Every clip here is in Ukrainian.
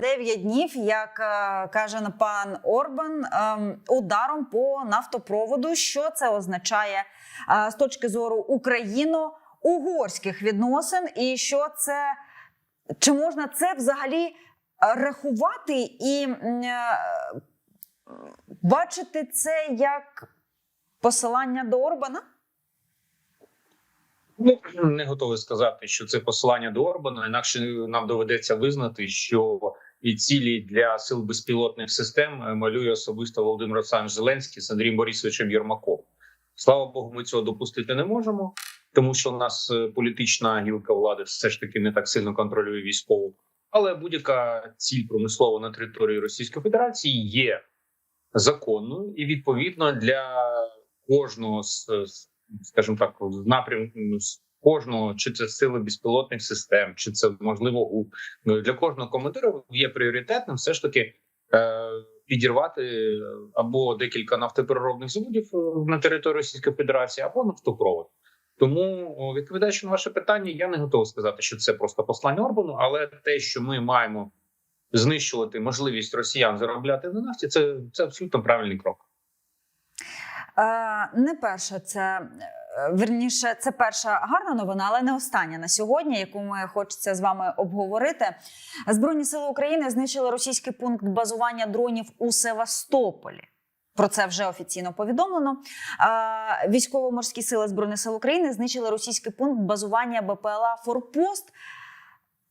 9 днів, як е, каже пан Орбан, ем, ударом по нафтопроводу. Що це означає е, з точки зору україно-угорських відносин, і що це чи можна це взагалі е, рахувати і бачити це як посилання до Орбана? Ну не готовий сказати, що це посилання до Орбана. Інакше нам доведеться визнати, що і цілі для сил безпілотних систем е, малює особисто Володимир Олександрович Зеленський з Андрієм Борисовичем Єрмаком. Слава Богу, ми цього допустити не можемо, тому що у нас е, політична гілка влади все ж таки не так сильно контролює військову. Але будь-яка ціль промислова на території Російської Федерації є законною і відповідно для кожного з скажімо так, напрямку кожного, чи це сили безпілотних систем, чи це можливо ГУ, ну, для кожного командира є пріоритетним все ж таки е, підірвати або декілька нафтопереробних заводів е, на території Російської Федерації, або нафтопровод. Тому, відповідаючи на ваше питання, я не готовий сказати, що це просто послання Орбану, але те, що ми маємо знищувати можливість росіян заробляти на нафті, це, це абсолютно правильний крок. Е, Не перше, це е, верніше, це перша гарна новина, але не остання на сьогодні, яку ми хочеться з вами обговорити. Збройні сили України знищили російський пункт базування дронів у Севастополі. Про це вже офіційно повідомлено. Військово-морські сили збройних сил України знищили російський пункт базування БПЛА Форпост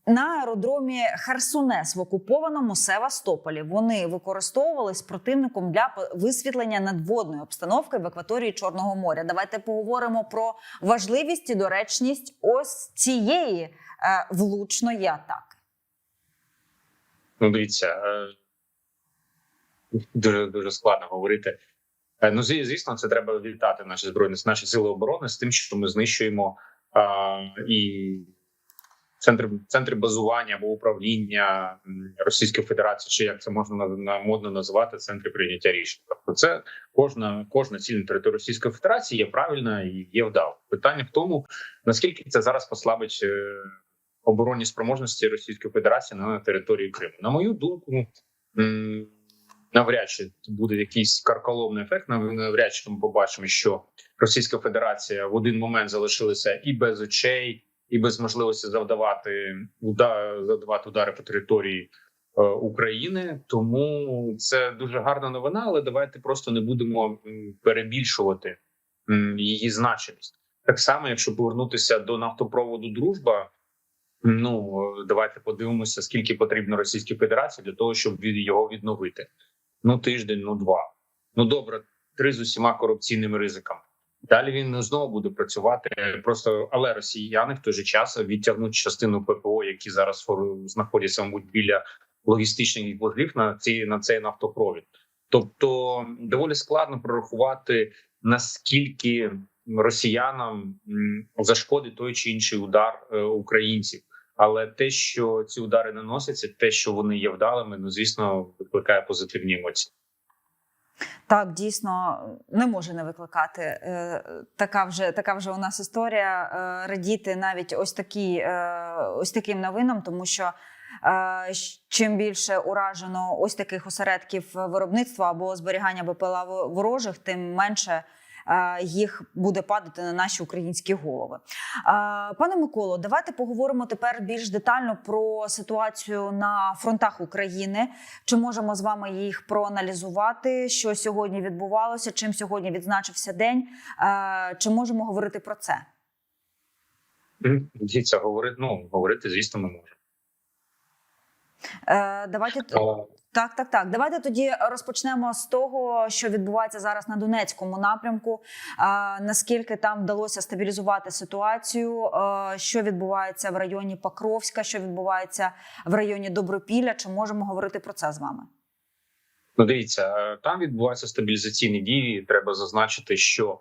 на аеродромі Херсонес в окупованому Севастополі. Вони використовувались противником для висвітлення надводної обстановки в акваторії Чорного моря. Давайте поговоримо про важливість і доречність ось цієї е, влучної атаки. Ну, дивіться, е, дуже дуже складно говорити. Е, Ну, звісно, це треба вітати наші збройні наші сили оборони з тим, що ми знищуємо а, і центри центри базування або управління Російської Федерації, чи як це можна на, на модно називати центри прийняття рішень. Тобто, це кожна кожна ціль на території Російської Федерації є правильна і є вдала. Питання в тому, наскільки це зараз послабить е, оборонні спроможності Російської Федерації на території Криму. На мою думку, навряд чи буде якийсь карколомний ефект. нав- Навряд чи ми побачимо, що Російська Федерація в один момент залишилася і без очей, і без можливості завдавати удар, завдавати удари по території е, України. Тому це дуже гарна новина. Але давайте просто не будемо перебільшувати її значимість. Так само, якщо повернутися до нафтопроводу Дружба. Ну давайте подивимося, скільки потрібно Російській Федерації для того, щоб від його відновити. Ну тиждень, ну два. Ну добре, три з усіма корупційними ризиками. Далі він знову буде працювати. Просто але росіяни в той же час відтягнуть частину ППО, які зараз знаходяться мабуть біля логістичних вузлів на ці на цей нафтопровід. Тобто доволі складно прорахувати наскільки росіянам зашкодить той чи інший удар е, українців. Але те, що ці удари наносяться, те, що вони є вдалими, ну звісно, викликає позитивні емоції. Так, дійсно не може не викликати. Е, Така вже така вже у нас історія е, радіти навіть ось такі, е, ось таким новинам, тому що чим більше уражено ось таких осередків виробництва або зберігання БПЛА ворожих, тим менше. Е, Їх буде падати на наші українські голови. Е, Пане Миколо, давайте поговоримо тепер більш детально про ситуацію на фронтах України. Чи можемо з вами їх проаналізувати? Що сьогодні відбувалося? Чим сьогодні відзначився день? Е, Чи можемо говорити про це? Дивіться, говорити, ну говорити, звісно, ми можемо. Давайте так, так, так. Давайте тоді розпочнемо з того, що відбувається зараз на Донецькому напрямку. Е, Наскільки там вдалося стабілізувати ситуацію? Е, Що відбувається в районі Покровська? Що відбувається в районі Добропілля? Чи можемо говорити про це з вами? Ну, дивіться, е, там відбуваються стабілізаційні дії. Треба зазначити, що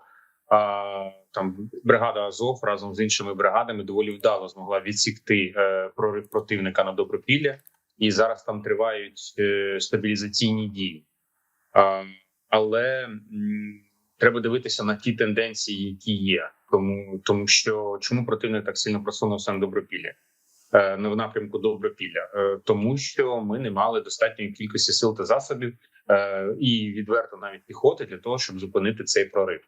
а, там бригада Азов разом з іншими бригадами доволі вдало змогла відсікти е, прорив противника на Добропілля, і зараз там тривають е, стабілізаційні дії. Але треба дивитися на ті тенденції, які є. Тому, тому що чому противник так сильно просунувся на Добропілля? е, не в напрямку Добропілля, е, тому що ми не мали достатньої кількості сил та засобів і відверто навіть піхоти для того, щоб зупинити цей прорив.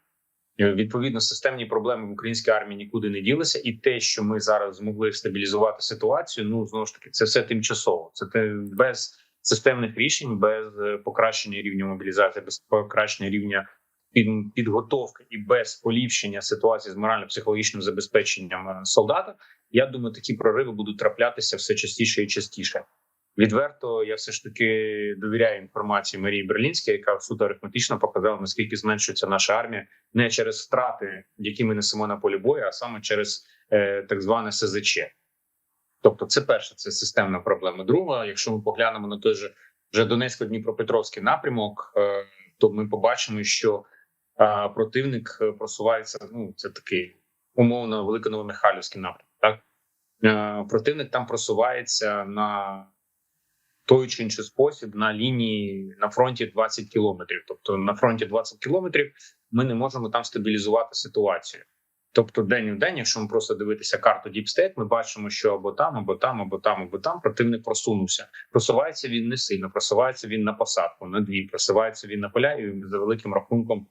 Відповідно, системні проблеми в українській армії нікуди не ділися, і те, що ми зараз змогли стабілізувати ситуацію, ну знову ж таки, це все тимчасово. Це те без системних рішень, без е, покращення рівня мобілізації, без покращення рівня під- підготовки і без поліпшення ситуації з морально-психологічним забезпеченням е, солдата. Я думаю, такі прориви будуть траплятися все частіше і частіше. Відверто, я все ж таки довіряю інформації Марії Берлінській, яка суто арифметично показала, наскільки зменшується наша армія не через втрати, які ми несемо на полі бою, а саме через е, так зване СЗЧ. Тобто, це перше, це системна проблема. Друга, якщо ми поглянемо на той же вже Донецько-Дніпропетровський напрямок, е, то ми побачимо, що е, противник е, просувається. Ну, це такий умовно великоновомихайлівський напрямок. Так е, противник там просувається на той чи інший спосіб на лінії на фронті 20 кілометрів. Тобто на фронті 20 кілометрів ми не можемо там стабілізувати ситуацію. Тобто, день у день, якщо ми просто дивитися карту State, ми бачимо, що або там, або там, або там, або там противник просунувся. Просувається він не сильно, просувається він на посадку, на дві, просувається він на поля, і за великим рахунком,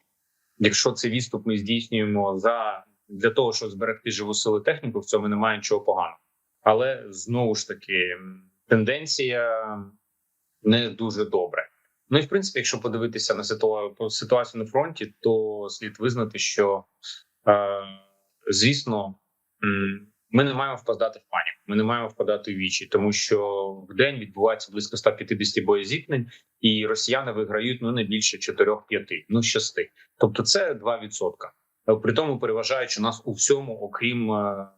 якщо цей відступ ми здійснюємо за для того, щоб зберегти живу силу техніку, в цьому немає нічого поганого. Але знову ж таки, тенденція не дуже добре. Ну і в принципі, якщо подивитися на ситуацію на фронті, то слід визнати, що е, звісно, ми не маємо впадати в паніку, ми не маємо впадати в вічі, тому що в день відбувається близько 150 боєзіткнень, і росіяни виграють ну не більше 4-5, ну 6. Тобто це 2%. Е, При тому переважаючи нас у всьому, окрім, е,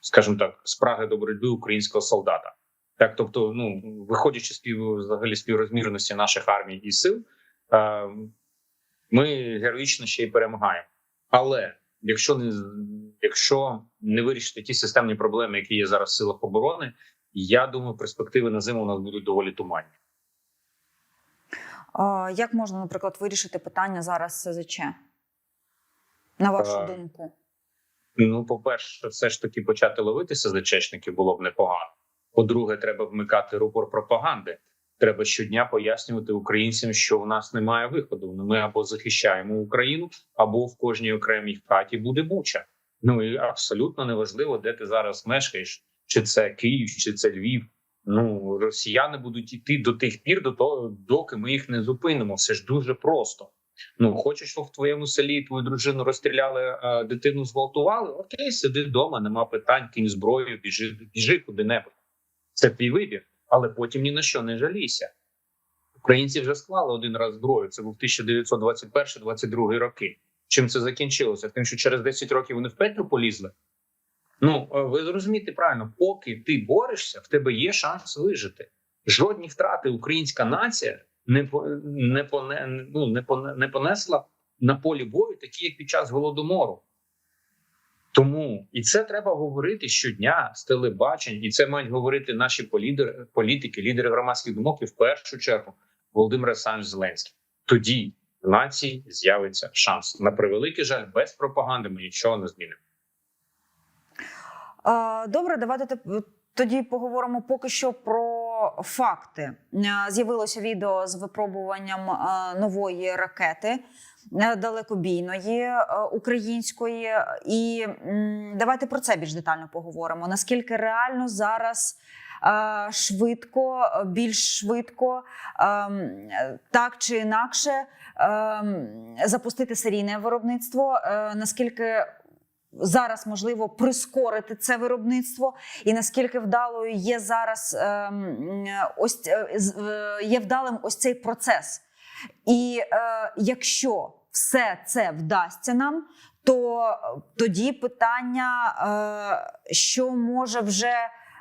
скажімо так, спраги до боротьби українського солдата. Так, тобто, ну виходячи з спів взагалі співрозмірності наших армій і сил, е, ми героїчно ще й перемагаємо. Але якщо не якщо не вирішити ті системні проблеми, які є зараз в силах оборони, я думаю, перспективи на зиму у нас будуть доволі туманні. А, Як можна, наприклад, вирішити питання зараз СЗЧ? На вашу Е, думку? Ну, по-перше, все ж таки почати ловити СЗЧшників було б непогано. По-друге, треба вмикати рупор пропаганди. Треба щодня пояснювати українцям, що в нас немає виходу. Ми або захищаємо Україну, або в кожній окремій хаті буде буча. Ну і абсолютно неважливо, де ти зараз мешкаєш, чи це Київ, чи це Львів. Ну росіяни будуть йти до тих пір, до того, доки ми їх не зупинимо. Все ж дуже просто. Ну, хочеш, щоб в твоєму селі твою дружину розстріляли, а дитину зґвалтували? Окей, сиди вдома, нема питань, кинь зброю, біжи, біжи куди-небудь. Це твій вибір, але потім ні на що не жалійся. Українці вже склали один раз зброю. Це був 1921-22 роки. Чим це закінчилося? Тим, що через 10 років вони в петлю полізли. Ну, е, ви зрозумієте правильно, поки ти борешся, в тебе є шанс вижити. Жодні втрати українська нація не не поне, ну, не поне, не понесла на полі бою, такі як під час голодомору. Тому і це треба говорити щодня з телебачень, і це мають говорити наші полідери, політики, лідери громадських думок і в першу чергу Володимир Олександрович Зеленський. Тоді в нації з'явиться шанс. На превеликий жаль, без пропаганди ми нічого не змінимо. Добре, давайте тоді поговоримо поки що про факти. Е, З'явилося відео з випробуванням е, нової ракети е, далекобійної української, і давайте про це більш детально поговоримо. Наскільки реально зараз швидко, більш швидко, так чи інакше, запустити серійне виробництво? Наскільки зараз можливо прискорити це виробництво, і наскільки вдалою є зараз ем, ось е, е, є вдалим ось цей процес. І е, якщо все це вдасться нам, то тоді питання, е, що може вже.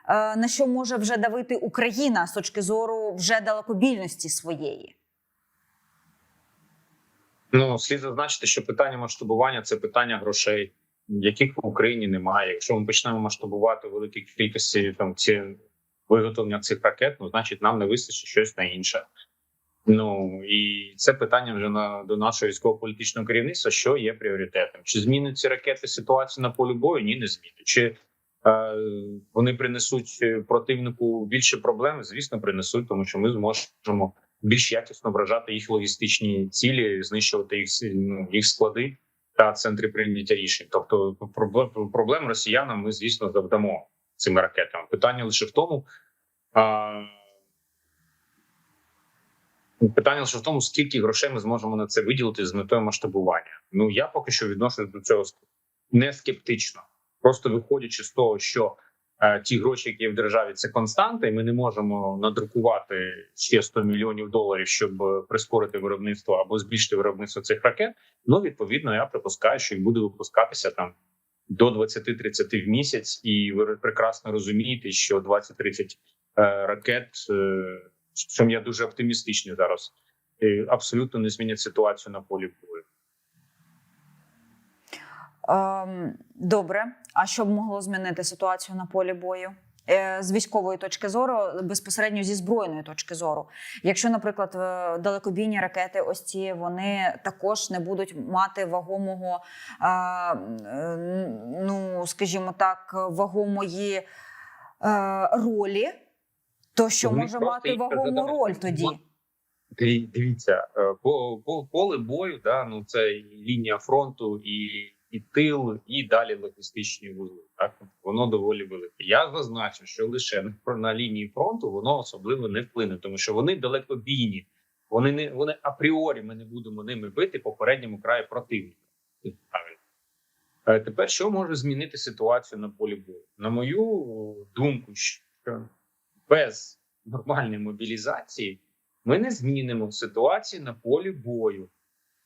е, На що може вже давити Україна з точки зору вже далекобільності своєї? Ну слід зазначити, що питання масштабування це питання грошей, яких в Україні немає. Якщо ми почнемо масштабувати в великій кількості там ці виготовлення цих ракет, ну значить нам не вистачить щось на інше. Ну і це питання вже на до нашого військово-політичного керівництва, що є пріоритетом. Чи змінить ці ракети ситуацію на полі бою? Ні, не змінить. Чи е, вони принесуть е, противнику більше проблем. Звісно, принесуть, тому що ми зможемо більш якісно вражати їх логістичні цілі, знищувати їх ну, їх склади та центри прийняття рішень. Тобто, проблем, росіянам ми, звісно, завдамо цими ракетами. Питання лише в тому. А, Питання лише в тому, скільки грошей ми зможемо на це виділити з метою масштабування. Ну я поки що відношусь до цього не скептично, просто виходячи з того, що ті гроші, які є в державі, це константа, і ми не можемо надрукувати ще 100 мільйонів доларів, щоб е, прискорити виробництво або збільшити виробництво цих ракет. Ну відповідно, я припускаю, що їх буде випускатися там до 20-30 в місяць, і ви прекрасно розумієте, що 20-30 е, ракет. Е, чим я дуже оптимістичний зараз. е, Абсолютно не змінять ситуацію на полі бою. Ем, добре. А що б могло змінити ситуацію на полі бою? Е, З військової точки зору, безпосередньо зі збройної точки зору, якщо, наприклад, е, далекобійні ракети, ось ці вони також не будуть мати вагомого, е, ну скажімо так, вагомої ролі, то що Вони може мати вагому роль тоді? Дивіться, по, по поле бою, да, ну це і лінія фронту, і, і тил, і далі логістичні вузли. Так воно доволі велике. Я зазначу, що лише на- лінії фронту воно особливо не вплине, тому що вони далекобійні. Вони не вони апріорі ми не будемо ними бити по передньому краю противника. Е, Тепер що може змінити ситуацію на полі бою? На мою думку, що без нормальної мобілізації ми не змінимо ситуації на полі бою.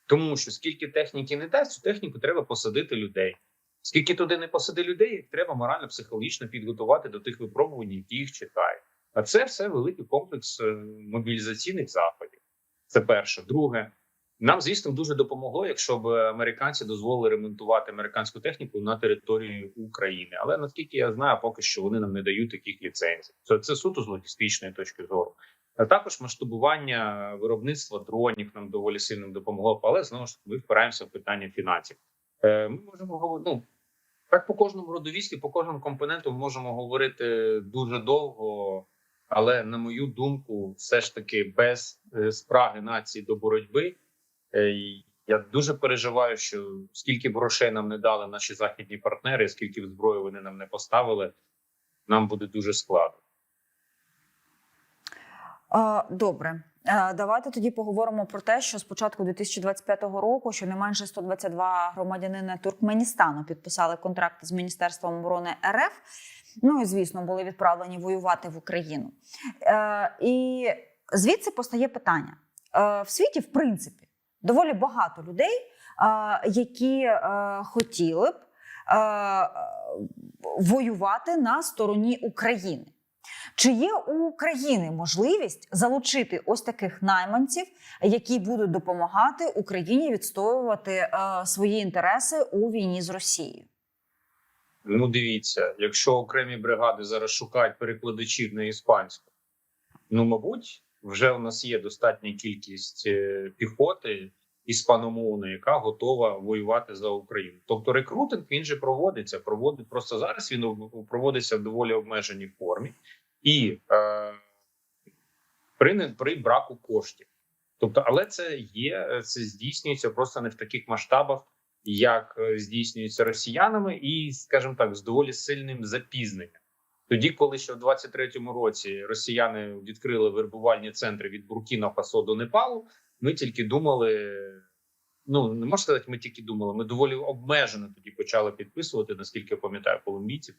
Тому що скільки техніки не дасть, цю техніку треба посадити людей. Скільки туди не посади людей, їх треба морально-психологічно підготувати до тих випробувань, які їх чекають. А це все великий комплекс е, мобілізаційних заходів. Це перше. Друге, нам, звісно, дуже допомогло, якщо б американці дозволили ремонтувати американську техніку на території України. Але наскільки я знаю, поки що вони нам не дають таких ліцензій. Це, це суто з логістичної точки зору. А також масштабування виробництва дронів нам доволі сильно допомогло. Але знову ж ми впираємося в питання фінансів. Е, Ми можемо. Ну, так по кожному родовійську, по кожному компоненту ми можемо говорити дуже довго. Але на мою думку, все ж таки без е, спраги нації до боротьби. е, Я дуже переживаю, що скільки грошей нам не дали наші західні партнери, скільки зброї вони нам не поставили, нам буде дуже складно. Добре, давайте тоді поговоримо про те, що з початку 2025 року щонайменше 122 громадянина Туркменістану підписали контракти з Міністерством оборони РФ. Ну і звісно, були відправлені воювати в Україну. Е, І звідси постає питання: Е, в світі, в принципі, доволі багато людей, е, які хотіли б воювати на стороні України. Чи є у України можливість залучити ось таких найманців, які будуть допомагати Україні відстоювати е, свої інтереси у війні з Росією? Ну, дивіться, якщо окремі бригади зараз шукають перекладачів на іспанську, ну мабуть, вже у нас є достатня кількість е, піхоти іспаномовної, яка готова воювати за Україну. Тобто рекрутинг він же проводиться. Проводить просто зараз. Він проводиться в доволі обмеженій формі, і е, при, при браку коштів. Тобто, але це є, це здійснюється просто не в таких масштабах, як е, здійснюється росіянами, і, скажімо так, з доволі сильним запізненням. Тоді, коли ще в 23-му році росіяни відкрили вербувальні центри від Буркіна Фасо до Непалу, ми тільки думали. Ну не можна сказати, ми тільки думали. Ми доволі обмежено тоді почали підписувати, наскільки я пам'ятаю, колумбійців.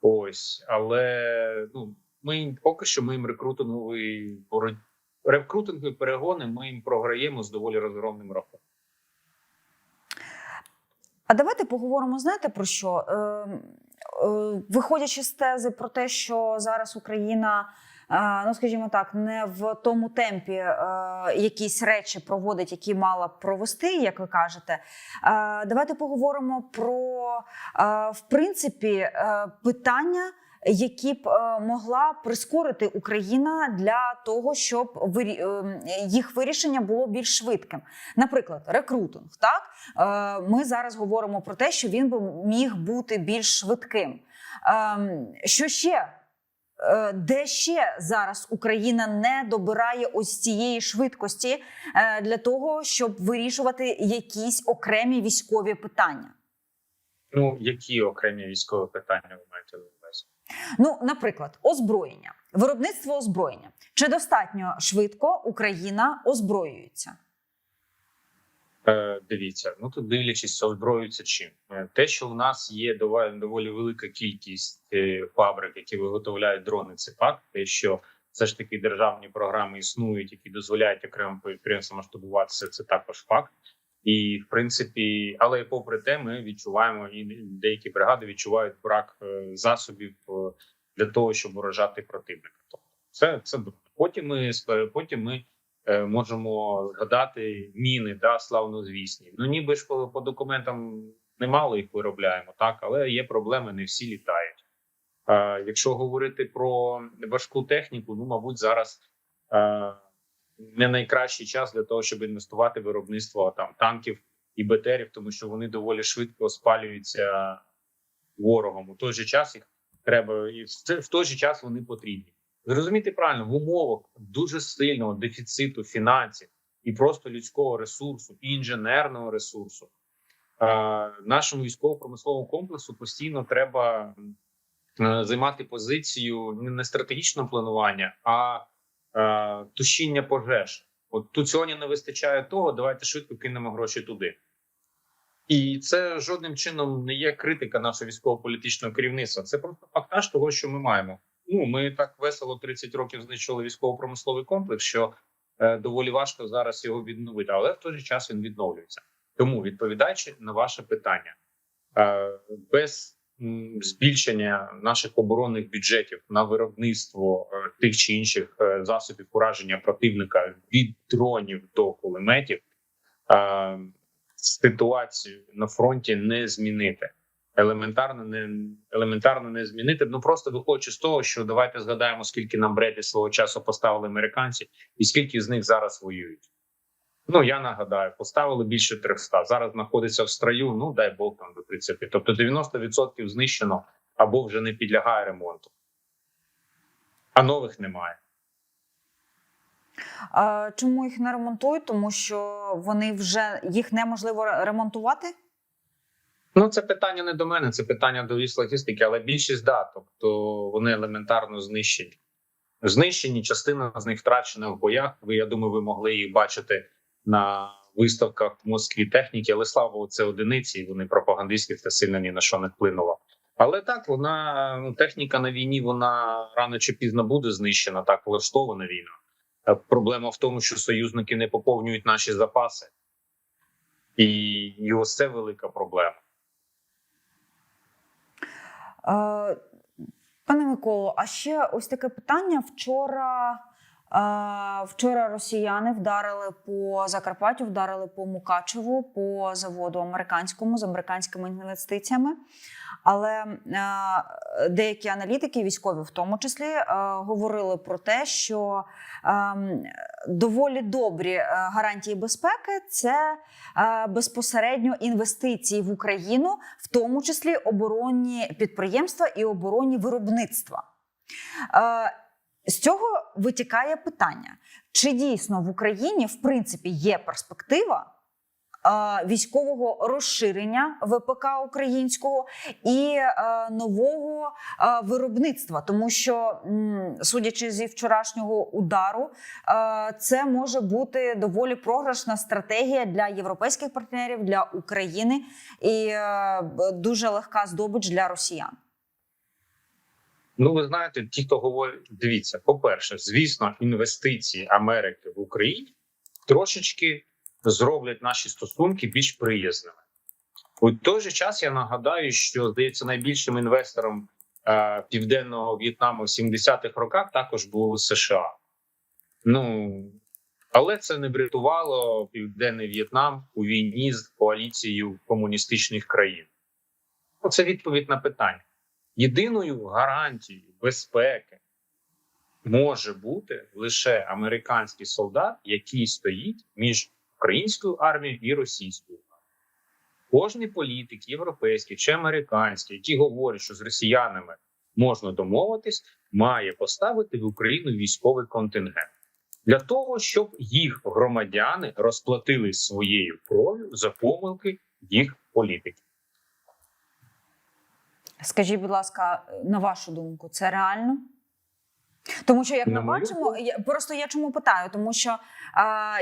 Ось, але ну ми поки що ми їм рекрутинговий рекрутингові перегони. Ми їм програємо з доволі розгромним рахунком. А давайте поговоримо, знаєте про що? Е, е, виходячи з тези про те, що зараз Україна, е, ну скажімо так, не в тому темпі е, якісь речі проводить, які мала б провести, як ви кажете. Е, давайте поговоримо про е, в принципі е, питання. Які б е, могла прискорити Україна для того, щоб е, їх вирішення було більш швидким, наприклад, рекрутинг. Так Е, ми зараз говоримо про те, що він би міг бути більш швидким. Ем, Що ще? Де ще зараз Україна не добирає ось цієї швидкості для того, щоб вирішувати якісь окремі військові питання? Ну які окремі військові питання ви маєте? Ну, наприклад, озброєння, виробництво озброєння. Чи достатньо швидко Україна озброюється? Е, дивіться, ну тут дивлячись, озброюються чим Е, те, що в нас є доволі, доволі велика кількість е, фабрик, які виготовляють дрони, це факт. Те, що все ж таки державні програми існують, які дозволяють окремим підприємствам масштабуватися, це також факт. І в принципі, але попри те, ми відчуваємо і деякі бригади відчувають брак е, засобів е, для того, щоб вражати противника. Тобто, це це. Потім ми потім ми е, можемо згадати міни, да, славнозвісні. Ну ніби ж по, по документам немало їх виробляємо, так але є проблеми, не всі літають. Е, якщо говорити про важку техніку, ну мабуть, зараз е, не найкращий час для того, щоб інвестувати в виробництво там танків і БТРів, тому що вони доволі швидко спалюються ворогом. У той же час їх треба, і в той же час вони потрібні. Зрозуміти правильно, в умовах дуже сильного дефіциту фінансів і просто людського ресурсу, і інженерного ресурсу. е, Нашому військово-промисловому комплексу постійно треба е, займати позицію не стратегічного планування, а тушіння пожеж. От тут сьогодні не вистачає того, давайте швидко кинемо гроші туди. І це жодним чином не є критика нашого військово-політичного керівництва. Це просто фактаж того, що ми маємо. Ну ми так весело 30 років знищили військово-промисловий комплекс, що е, доволі важко зараз його відновити, але в той же час він відновлюється. Тому відповідаючи на ваше питання, е, без збільшення наших оборонних бюджетів на виробництво е, тих чи інших е, засобів ураження противника від дронів до кулеметів, е, ситуацію на фронті не змінити. Елементарно не елементарно не змінити. Ну просто виходячи з того, що давайте згадаємо, скільки нам бредлі свого часу поставили американці, і скільки з них зараз воюють. Ну я нагадаю, поставили більше 300, Зараз знаходиться в строю. Ну дай Бог там до 30. Тобто 90% знищено або вже не підлягає ремонту, а нових немає. А, чому їх не ремонтують? Тому що вони вже їх неможливо ремонтувати. Ну, це питання не до мене, це питання до логістики, але більшість да, тобто вони елементарно знищені. Знищені, частина з них втрачена в боях. Ви, я думаю, ви могли їх бачити на виставках в Москві техніки, але слава Богу, це одиниці, і вони пропагандистські, це сильно ні на що не вплинуло. Але так, вона ну, техніка на війні, вона рано чи пізно буде знищена, так влаштована війна. Е, Проблема в тому, що союзники не поповнюють наші запаси, і, і ось це велика проблема. Е, Пане Миколо, а ще ось таке питання. Вчора, вчора росіяни вдарили по Закарпаттю, вдарили по Мукачеву, по заводу американському з американськими інвестиціями. Але деякі аналітики, військові в тому числі, говорили про те, що доволі добрі гарантії безпеки це безпосередньо інвестиції в Україну, в тому числі оборонні підприємства і оборонні виробництва. З цього витікає питання: чи дійсно в Україні в принципі є перспектива е, військового розширення ВПК українського і е, нового е, виробництва, тому що, судячи зі вчорашнього удару, це може бути доволі програшна стратегія для європейських партнерів, для України і дуже легка здобич для росіян. Ну, ви знаєте, ті, хто говорить, дивіться, по-перше, звісно, інвестиції Америки в Україні трошечки зроблять наші стосунки більш приязними. У той же час я нагадаю, що здається, найбільшим інвестором е, південного В'єтнаму в 70-х роках також були США. Ну але це не врятувало південний В'єтнам у війні з коаліцією комуністичних країн. Ну, Це відповідь на питання. Єдиною гарантією безпеки може бути лише американський солдат, який стоїть між українською армією і російською. Кожний політик, європейський чи американський, які говорять, що з росіянами можна домовитись, має поставити в Україну військовий контингент для того, щоб їх громадяни розплатили своєю кров'ю за помилки їх політиків. Скажіть, будь ласка, на вашу думку, це реально? Тому що як ми мою бачимо, я просто я чому питаю, тому що е,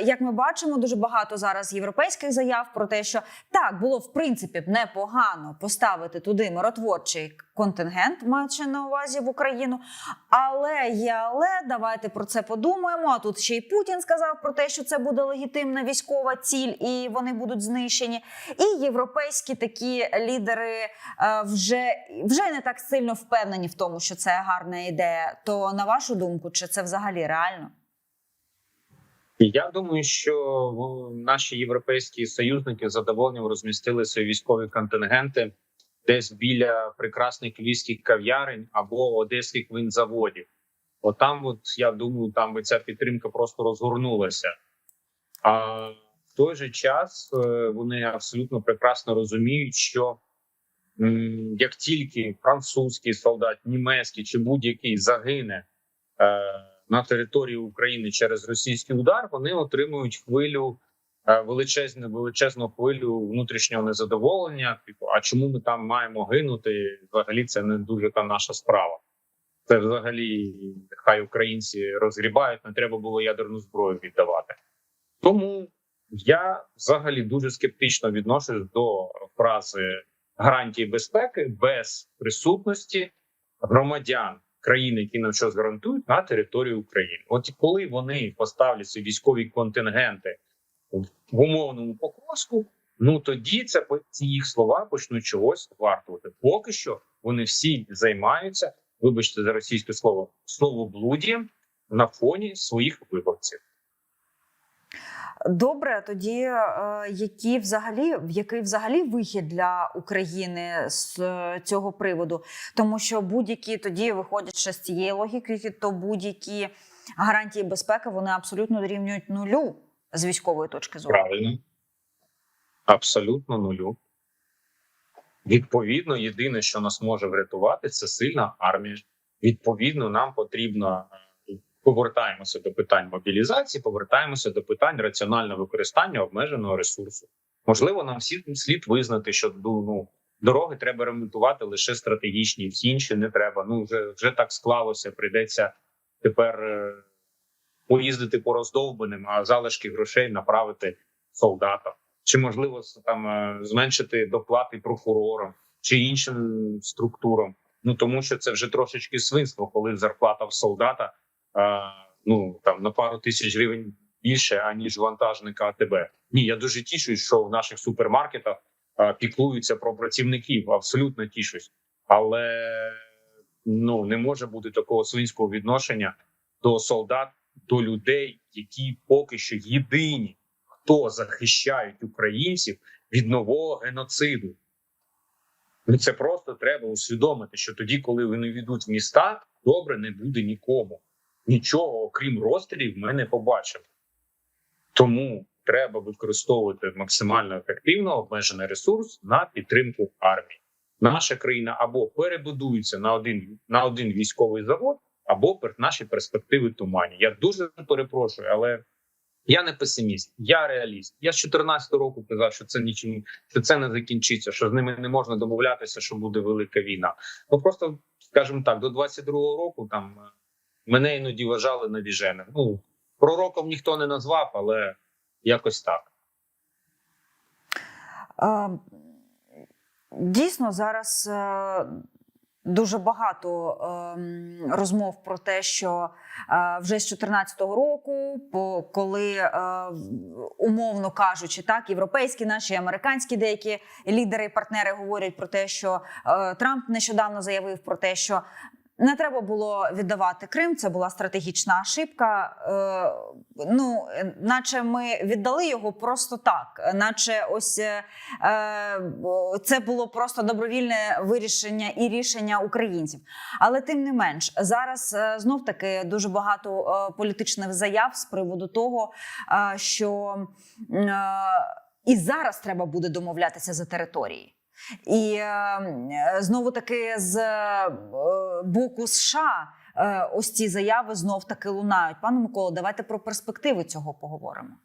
як ми бачимо, дуже багато зараз європейських заяв про те, що так було в принципі непогано поставити туди миротворчий контингент, маючи на увазі в Україну. Але є але давайте про це подумаємо. А тут ще й Путін сказав про те, що це буде легітимна військова ціль, і вони будуть знищені. І європейські такі лідери е, вже, вже не так сильно впевнені в тому, що це гарна ідея. То на вашу думку, чи це взагалі реально? Я думаю, що наші європейські союзники задоволенням розмістили свої військові контингенти десь біля прекрасних львівських кав'ярень або одеських винзаводів. Отам, от я думаю, там би ця підтримка просто розгорнулася. А в той же час е, вони абсолютно прекрасно розуміють, що як тільки французький солдат, німецький чи будь-який загине на території України через російський удар, вони отримують хвилю е, величезну величезну хвилю внутрішнього незадоволення. Типу, а чому ми там маємо гинути? Взагалі, це не дуже та наша справа. Це взагалі хай українці розгрібають, не треба було ядерну зброю віддавати. Тому я взагалі дуже скептично відношусь до фрази гарантії безпеки без присутності громадян країни, які нам щось гарантують на територію України. От коли вони поставлять ці військові контингенти в умовному покоску, ну тоді це ці їх слова почнуть чогось вартувати. Поки що вони всі займаються, вибачте за російське слово, словоблудієм на фоні своїх виборців. Добре, тоді е, які взагалі який взагалі вихід для України з е, цього приводу? Тому що будь-які тоді виходячи з цієї логіки, то будь-які гарантії безпеки вони абсолютно дорівнюють нулю з військової точки зору. Правильно, абсолютно нулю. Відповідно, єдине, що нас може врятувати, це сильна армія. Відповідно, нам потрібно повертаємося до питань мобілізації, повертаємося до питань раціонального використання обмеженого ресурсу. Можливо, нам всі слід визнати, що ну, дороги треба ремонтувати лише стратегічні, всі інші не треба. Ну вже вже так склалося. Прийдеться тепер е, поїздити по роздовбаним, а залишки грошей направити солдатам. Чи можливо там е, зменшити доплати прокурорам чи іншим структурам? Ну тому що це вже трошечки свинство, коли зарплата в солдата ну там на пару тисяч гривень більше аніж вантажника АТБ. Ні, я дуже тішусь, що в наших супермаркетах а, піклуються про працівників. Абсолютно тішусь, але ну не може бути такого свинського відношення до солдат, до людей, які поки що єдині, хто захищають українців від нового геноциду. Ну це просто треба усвідомити, що тоді, коли вони війдуть в міста, добре не буде нікому нічого, окрім розстрілів, ми не побачимо. Тому треба використовувати максимально ефективно обмежений ресурс на підтримку армії. Наша країна або перебудується на один на один військовий завод, або наші перспективи тумані. Я дуже перепрошую, але я не песиміст, я реаліст. Я з 14 року казав, що це нічим, що це не закінчиться, що з ними не можна домовлятися, що буде велика війна. Ну просто скажімо так, до 22-го року там мене іноді вважали навіженим. Ну пророком ніхто не назвав, але якось так. Дійсно, зараз е, дуже багато ем, розмов про те, що е, вже з 2014 року, по коли е, умовно кажучи, так європейські наші американські деякі лідери і партнери говорять про те, що Трамп нещодавно заявив про те, що не треба було віддавати Крим. Це була стратегічна ошибка. Е, ну, наче ми віддали його просто так, наче ось е, це було просто добровільне вирішення і рішення українців. Але тим не менш, зараз е, знов таки дуже багато е, політичних заяв з приводу того, е, що. Е, і зараз треба буде домовлятися за території. І е, е, знову таки з е, боку США е, ось ці заяви знов таки лунають. Пане Миколо, давайте про перспективи цього поговоримо.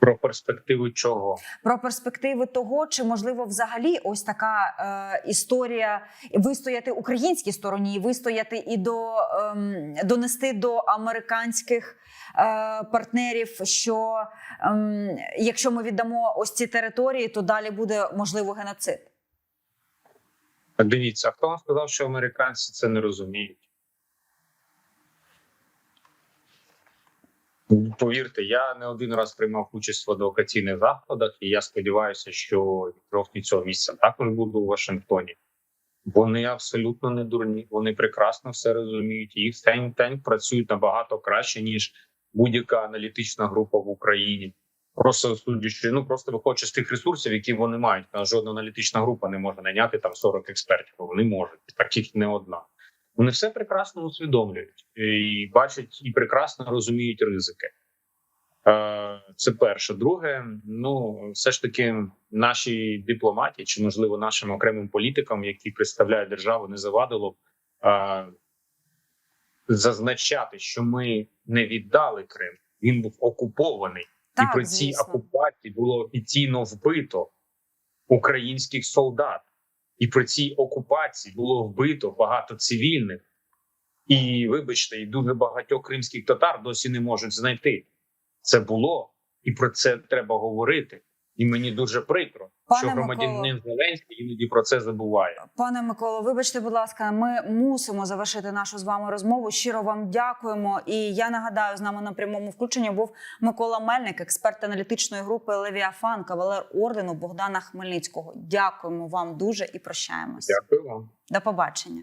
Про перспективу чого? Про перспективи того, чи можливо взагалі ось така е, історія вистояти українській стороні, вистояти і до ем, донести до американських е, партнерів, що ем, якщо ми віддамо ось ці території, то далі буде можливо геноцид. Дивіться, а хто вам сказав, що американці це не розуміють? Повірте, я не один раз приймав участь в адвокаційних заходах, і я сподіваюся, що в цього місяця також буду у Вашингтоні. Вони абсолютно не дурні, вони прекрасно все розуміють. Їх tank працюють набагато краще, ніж будь-яка аналітична група в Україні. Просто судячи, ну просто виходячи з тих ресурсів, які вони мають. Жодна аналітична група не може найняти там 40 експертів. Вони можуть, таких не одна. Вони все прекрасно усвідомлюють і бачать і прекрасно розуміють ризики. Е, Це перше. Друге, ну все ж таки, нашій дипломатії чи можливо нашим окремим політикам, які представляють державу, не завадило б е, зазначати, що ми не віддали Крим. Він був окупований, і при цій окупації було офіційно вбито українських солдат, і при цій окупації було вбито багато цивільних. І вибачте, і дуже багатьох кримських татар досі не можуть знайти. Це було, і про це треба говорити. І мені дуже прикро, Пане що громадянин Миколо. Зеленський іноді про це забуває. Пане Миколо, вибачте, будь ласка, ми мусимо завершити нашу з вами розмову. Щиро вам дякуємо. І я нагадаю, з нами на прямому включенні був Микола Мельник, експерт аналітичної групи Левіафан, кавалер ордену Богдана Хмельницького. Дякуємо вам дуже і прощаємось. Дякую вам. До побачення.